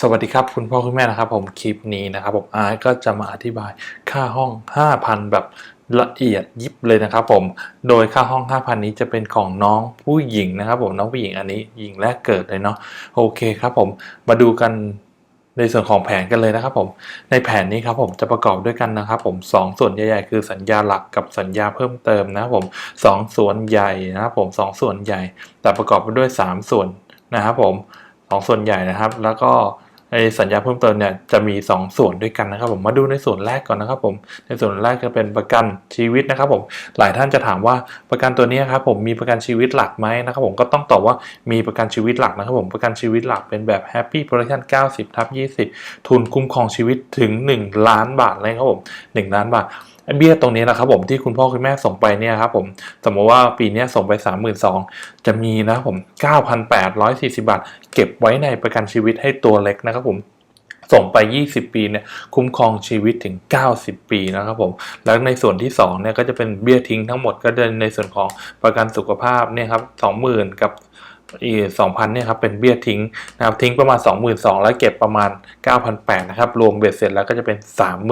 สวัสดีครับคุณพ่อคุณแม่นะครับ ผมคลิปนี้นะครับผมอาร์ตก็จะมาอธิบายค่าห้อง 5,000 แบบละเอียดยิบเลยนะครับผมโดยค่าห้อง 5,000 นี้จะเป็นของน้องผู้หญิงนะครับผมน้องผู้หญิงอันนี้หญิงแรกเกิดเลยเนาะโอเคครับผมมาดูกันในส่วนของแผนกันเลยนะครับผมในแผนนี้ครับผมจะประกอบด้วยกันนะครับผมสองส่วนใหญ่ๆ คือสัญญาหลักกับสัญญาเพิ่มเติมนะครับผมสองส่วนใหญ่นะครับผมสองส่วนใหญ่ แต่ประกอบไปด้วย 3 ส่วนนะครับผมสองส่วนใหญ่นะครับ แล้วก็ ไอสัญญาเพิ่มเติมเนี่ยจะมี 2 ส่วนด้วยกันนะครับผมมาดูในส่วนแรกก่อนนะครับผมในส่วนแรกจะเป็นประกันชีวิตนะครับผมหลายท่านจะถามว่าประกันตัวนี้ครับผมมีประกันชีวิตหลักไหมนะครับผมก็ต้องตอบว่ามีประกันชีวิตหลักนะครับผมประกันชีวิตหลักเป็นแบบ Happy Protection 90ทับ20 ทุนคุ้มครองชีวิตถึง 1 ล้านบาทเลยครับผม1ล้านบาท เบี้ยตรงนี้นะครับผมที่คุณพ่อคุณแม่ส่งไปเนี่ยครับผมสมมติว่าปีนี้ส่งไป 32,000จะมีนะครับผม 9,840 บาท เก็บไว้ในประกันชีวิตให้ตัวเล็กนะครับผมส่งไป 20 ปีเนี่ยคุ้มครองชีวิตถึง 90 ปีนะครับผม แล้วในส่วนที่2เนี่ยก็จะเป็นเบี้ยทิ้งทั้งหมดก็จะในส่วนของประกันสุขภาพเนี่ยครับ 20,000 กับ อีสองพันเนี่ยครับเป็นเบี้ยทิ้งนะครับทิ้งประมาณ 22,000 แล้วเก็บประมาณ 9,800นะครับรวมเบ็ดเสร็จแล้วก็จะเป็น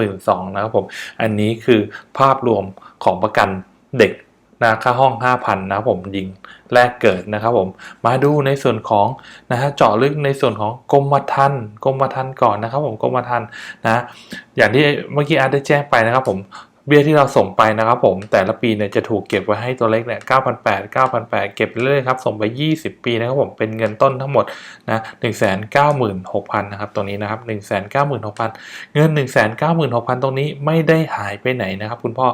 32,000นะครับผมอันนี้คือภาพรวมของประกันเด็กนะค่าห้อง 5,000นะครับผมยิงแรกเกิดนะครับผมมาดูในส่วนของนะฮะเจาะลึกในส่วนของกรมธรรม์กรมธรรม์ก่อนนะครับผมกรมธรรม์นะอย่างที่เมื่อกี้อาร์ตได้แจ้งไปนะครับผม เบี้ยที่เราส่งไปนะครับผมแต่ละปีเนี่ยจะถูกเก็บไว้ให้ตัวเล็กเนี่ย9,800 9,800 เก็บเรื่อยๆครับ ส่งไป 20 ปีนะครับผมเป็นเงินต้นทั้งหมดนะ196,000นะครับตรงนี้นะครับ196,000 เงิน 196,000 ตรงนี้ไม่ได้หายไปไหนนะครับ คุณพ่อ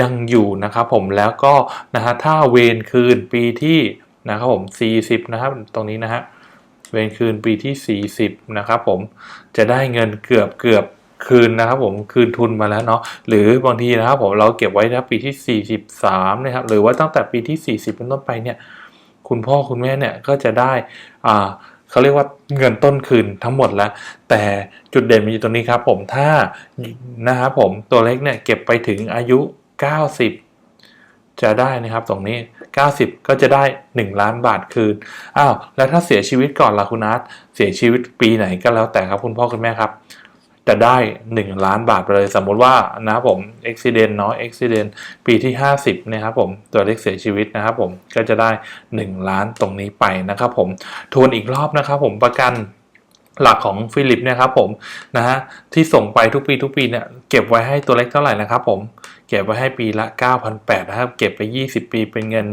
ยังอยู่นะครับผมแล้วก็นะฮะถ้าเวนคืนปีที่นะครับผม 40 นะครับตรงนี้นะฮะเวนคืนปีที่ 40 นะครับผมจะได้เงินเกือบเกือบ คืนนะครับผมคืนทุนมาแล้วเนาะหรือบางทีนะครับผมเราเก็บไว้นะปีที่ 43นะครับหรือว่าตั้งแต่ปีที่ 40 เป็นต้นไปเนี่ยคุณพ่อคุณแม่เนี่ยก็จะได้อ่าเขาเรียกว่าเงินต้นคืนทั้งหมดแล้ว แต่จุดเด่นมันอยู่ตรงนี้ครับผมถ้านะครับผมตัวเล็กเนี่ยเก็บไปถึงอายุ 90 จะได้นะครับตรงนี้ 90 ก็จะได้ 1 ล้านบาทคืนอ้าวแล้วถ้าเสียชีวิตก่อนล่ะคุณอาร์ตเสียชีวิตปีไหนก็แล้วแต่ครับคุณพ่อคุณแม่ครับ จะได้ 1 ล้านบาทไปเลยสมมุติว่านะครับผม accident เนาะ accident ปีที่ 50นะครับผมตัวเล็กเสียชีวิตนะครับผมก็จะได้ 1 ล้านตรงนี้ไปนะครับผมทวนอีกรอบนะครับผมประกันหลักของฟิลิปเนี่ยครับผมนะฮะที่ส่งไปทุกปีทุกปีเนี่ยเก็บไว้ให้ตัวเล็กเท่าไหร่นะครับผมเก็บไว้ให้ปีละ 9,800นะครับเก็บไป 20 ปีเป็นเงิน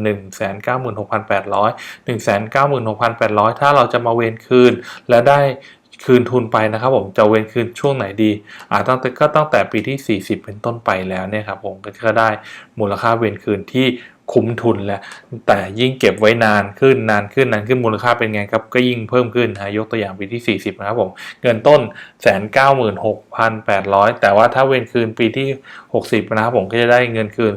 196,800 196,800 ถ้าเราจะมาเวนคืน และได้ คืนทุนไปนะครับผมจะเว้นคืนช่วงไหนดีอ่าตั้งแต่ก็ตั้งแต่ปีที่ 40 เป็นต้นไปแล้วเนี่ยครับผมก็จะได้มูลค่าเว้นคืนที่ คุ้มทุนแล้ว แต่ยิ่งเก็บไว้นานขึ้นนานขึ้นนานขึ้นมูลค่าเป็นไงครับ ก็ยิ่งเพิ่มขึ้นนะยกตัวอย่างปีที่ 40 นะครับผม เงินต้น196,800แต่ว่าถ้าเว้นคืนปีที่ 60 นะครับผมก็จะได้เงินคืน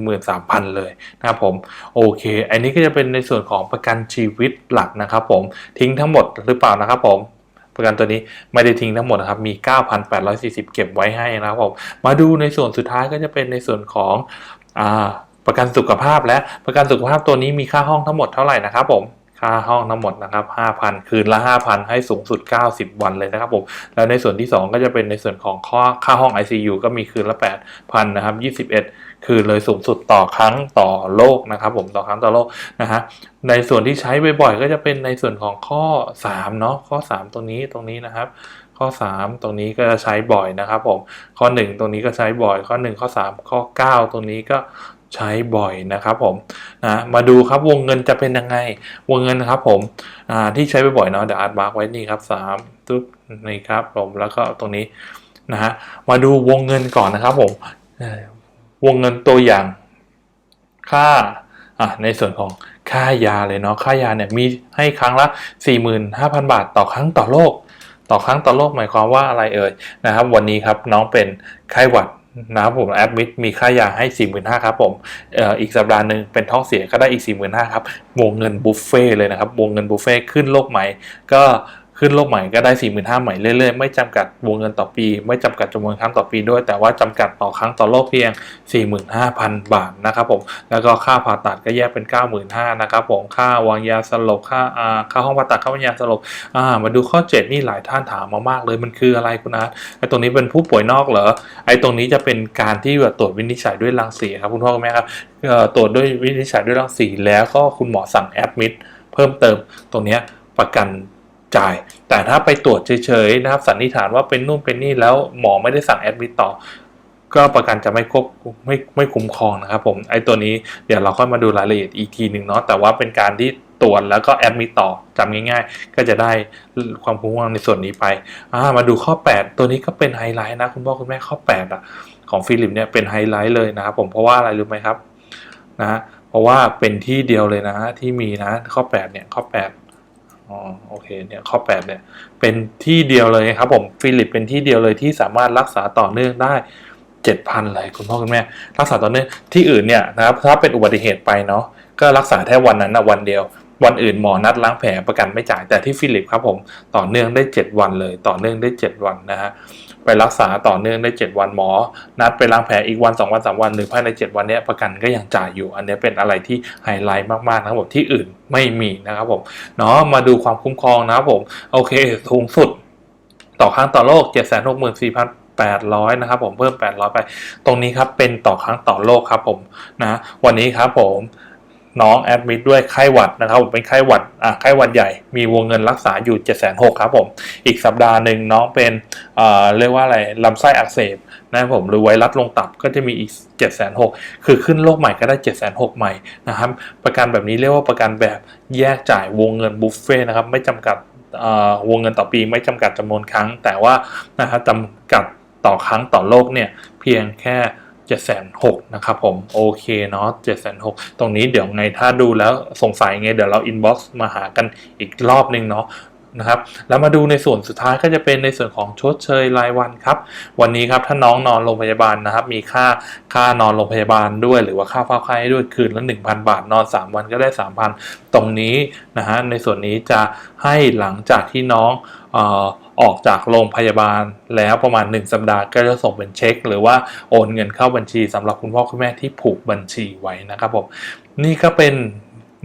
413,000เลยนะครับผม โอเค อันนี้ก็จะเป็นในส่วนของประกันชีวิตหลักนะครับผมทิ้งทั้งหมดหรือเปล่านะครับผมประกันตัวนี้ไม่ได้ทิ้งทั้งหมดนะครับ มี 9,840 เก็บไว้ให้นะครับผม มาดูในส่วนสุดท้ายก็จะเป็นในส่วนของอ่า ประกันสุขภาพและประกันสุขภาพตัวนี้มีค่าห้องทั้งหมดเท่าไหร่นะครับผมค่าห้องทั้งหมดนะครับ 5,000 คืนละ 5,000 ให้สูงสุด 90 วันเลยนะครับผม แล้วในส่วนที่ 2 ก็จะเป็นในส่วนของค่าค่าห้อง ICU ก็มีคืนละ 8,000 นะครับ 21 คืนเลยสูงสุดต่อครั้งต่อโลกนะครับผม ต่อครั้งต่อโลกนะฮะ ในส่วนที่ใช้บ่อยๆ ก็จะเป็นในส่วนของข้อ 3 เนาะ ข้อ 3ตรงนี้ตรงนี้นะครับ ข้อ 3 ตรงนี้ก็จะใช้บ่อยนะครับผม ข้อ 1 ตรงนี้ก็ใช้บ่อย ข้อ 1 ข้อ 3 ข้อ 9 ตรงนี้ก็ ใช้บ่อยนะครับผมนะมาดูครับวงเงินจะเป็นยังไง วงเงินนะครับผมอ่าที่ใช้บ่อยๆเนาะเดี๋ยวอาร์ตมาร์กไว้นี่ครับ3ตุ๊บนี่ครับผมแล้วก็ตรงนี้นะฮะมาดูวงเงินก่อนนะครับผมวงเงินตัวอย่างค่าอะในส่วนของค่ายาเลยเนาะค่ายาเนี่ยมีให้ครั้งละ 45,000 บาทต่อครั้งต่อโรคต่อครั้งต่อโรคหมายความว่าอะไรเอ่ยนะครับ วันนี้ครับน้องเป็นไข้หวัด นะครับผมแอดมิดมีค่ายาให้ 45,000ครับผมเอ่ออีกสัปดาห์หนึ่งเป็นท้องเสียก็ได้อีก 45,000ครับวงเงินบุฟเฟ่เลยนะครับวงเงินบุฟเฟ่ขึ้นโลกใหม่ก็ ขึ้นโลกใหม่ก็ได้4 5 0 0 0ใหม่เรื่อยๆ ไม่จำกัดวงเงินต่อปี ไม่จำกัดจำนวนครั้งต่อปีด้วย แต่ว่าจำกัดต่อครั้งต่อโลกเพียง 45,000 บาทนะครับผมแล้วก็ค่าผ่าตัดก็แยกเป็น 95,000นะครับผมค่าวางยาสลบค่าอ่าค่าห้องผ่าตัดค่าวางยาสลบอ่ามาดูข้อ 7 นี่หลายท่านถามมามากเลยมันคืออะไรคุณอาร์ตไอตรงนี้เป็นผู้ป่วยนอกเหรอไอตรงนี้จะเป็นการที่แบบตรวจวินิจฉัยด้วยรังสีครับคุณพ่อคุณแม่ครับตรวจด้วยวินิจฉัยด้วยรังสีแล้วก็คุณหมอสั่งแอดมิดเพิ่มเติมตรงนี้ประกัน จ่าย แต่ถ้าไปตรวจเฉยๆนะครับสันนิษฐานว่าเป็นนู่นเป็นนี่แล้วหมอไม่ได้สั่งแอดมิดต่อ ก็ประกันจะไม่ควบไม่ไม่คุ้มครองนะครับผมไอ้ตัวนี้เดี๋ยวเราค่อยมาดูรายละเอียดอีกทีหนึ่งเนาะแต่ว่าเป็นการที่ตรวจแล้วก็แอดมิดต่อจำง่ายๆ ก็จะได้ความคุ้มครองในส่วนนี้ไปมาดูข้อ 8 ตัวนี้ก็เป็นไฮไลท์นะคุณพ่อคุณแม่ข้อ 8 อะ ของฟิลิปเนี่ยเป็นไฮไลท์เลยนะครับผมเพราะว่าอะไรรู้ไหมครับนะฮะเพราะว่าเป็นที่เดียวเลยนะที่มีนะข้อ 8 เนี่ยข้อ 8 อ๋อโอเคเนี่ยข้อ 8 เนี่ย เป็นที่เดียวเลยครับผมฟิลิปเป็นที่เดียวเลยที่สามารถรักษาต่อเนื่องได้7,000เลยคุณพ่อคุณแม่รักษาต่อเนื่องที่อื่นเนี่ยนะครับถ้าเป็นอุบัติเหตุไปเนาะก็รักษาแค่วันนั้นนะวันเดียว วันอื่นหมอนัดล้างแผลประกันไม่จ่ายแต่ที่ฟิลิปครับผมต่อเนื่องได้ 7 วันเลย ต่อเนื่องได้ 7 วันนะฮะไปรักษาต่อเนื่องได้ 7 วันหมอ นัดไปล้างแผลอีกวัน 2 วัน 3 วันหรือภายใน 7 วันนี้ประกันก็ยังจ่ายอยู่ อันนี้เป็นอะไรที่ไฮไลท์มากๆนะครับผมที่อื่นไม่มีนะครับผมเนาะมาดูความคุ้มครองนะครับผมโอเคสูงสุด ต่อครั้งต่อโลก7 6 4 4 800นะครับผมเพิ่ม 800 ไป ตรงนี้ครับเป็นต่อครั้งต่อโลกครับผมนะวันนี้ครับผม น้องแอดมิดด้วยไข้หวัดนะครับผมเป็นไข้หวัดอะไข้หวัดใหญ่มีวงเงินรักษาอยู่7 6 0 0 0ครับผม อีกสัปดาห์หนึ่งน้องเป็นเอ่อเรียกว่าอะไรลำไส้อักเสบนะครับผมหรือไวรัสลงตับก็จะมีอีก7 6 0 0 0คือขึ้นโรคใหม่ก็ได้7 6 0 0 0ใหม่นะครับ ประกันแบบนี้เรียกว่าประกันแบบแยกจ่ายวงเงินบุฟเฟ่ต์นะครับไม่จำกัดเอ่อวงเงินต่อปีไม่จำกัดจำนวนครั้ง แต่ว่านะครับจำกัดต่อครั้งต่อโลกเนี่ยเพียงแค่ 7 6 0 0 0นะครับผมโอเคเนาะ7 6 0 0 0ตรงนี้เดี๋ยวไงถ้าดูแล้วสงสัยไงเดี๋ยวเราอินบ็อกซ์มาหากันอีกรอบหนึ่งเนาะนะครับแล้วมาดูในส่วนสุดท้ายก็จะเป็นในส่วนของชดเชยรายวันครับ วันนี้ครับถ้าน้องนอนโรงพยาบาลนะครับ มีค่าค่านอนโรงพยาบาลด้วย หรือว่าค่าเฝ้าไข้ด้วยคืนละ 1,000 บาท นอน 3 วันก็ได้ 3,000 ตรงนี้นะฮะในส่วนนี้จะให้หลังจากที่น้องเอ่อ ออกจากโรงพยาบาลแล้วประมาณ 1 สัปดาห์ก็จะส่งเป็นเช็ค หรือว่าโอนเงินเข้าบัญชีสำหรับคุณพ่อคุณแม่ที่ผูกบัญชีไว้นะครับผมนี่ก็เป็น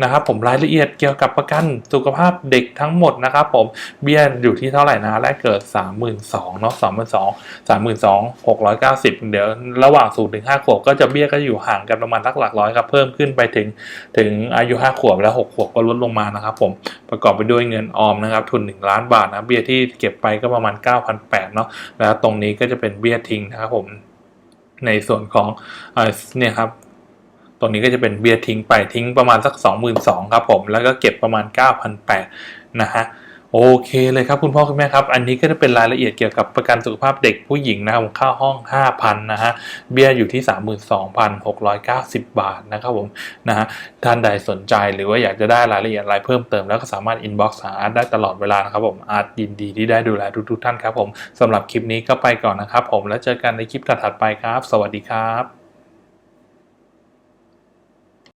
นะครับผมรายละเอียดเกี่ยวกับประกันสุขภาพเด็กทั้งหมดนะครับผมเบี้ยอยู่ที่เท่าไหร่นะแรกเกิด 32,000เนาะ32,000 32,690 เดี๋ยวระหว่าง0ถึง5ขวบก็จะเบี้ยก็อยู่ห่างกันประมาณสักหลักร้อยครับเพิ่มขึ้นไปถึงถึงอายุ 5 ขวบแล้ว 6 ขวบก็ลดลงมานะครับผมประกอบไปด้วยเงินออมนะครับทุน 1 ล้านบาทนะเบี้ยที่เก็บไปก็ประมาณ 9,800เนาะแล้วตรงนี้ก็จะเป็นเบี้ยทิ้งนะครับผมในส่วนของเนี่ยครับ ตรงนี้ก็จะเป็นเบียร์ทิ้งไปทิ้งประมาณสัก 22,000ครับผมแล้วก็เก็บประมาณ 9,800นะฮะโอเคเลยครับคุณพ่อคุณแม่ครับ อันนี้ก็จะเป็นรายละเอียดเกี่ยวกับประกันสุขภาพเด็กผู้หญิงนะครับค่าห้อง 5,000นะฮะเบี้ยอยู่ที่ 32,690 บาทนะครับผมนะฮะท่านใดสนใจหรือว่าอยากจะได้รายละเอียดอะไรเพิ่มเติมแล้วก็สามารถอินบ็อกซ์หาอาร์ตได้ตลอดเวลานะครับผมอาร์ตยินดีที่ได้ดูแลทุกๆท่านครับผมสำหรับคลิปนี้ก็ไปก่อนนะครับผมแล้วเจอกันในคลิปถัดๆไปครับ สวัสดีครับ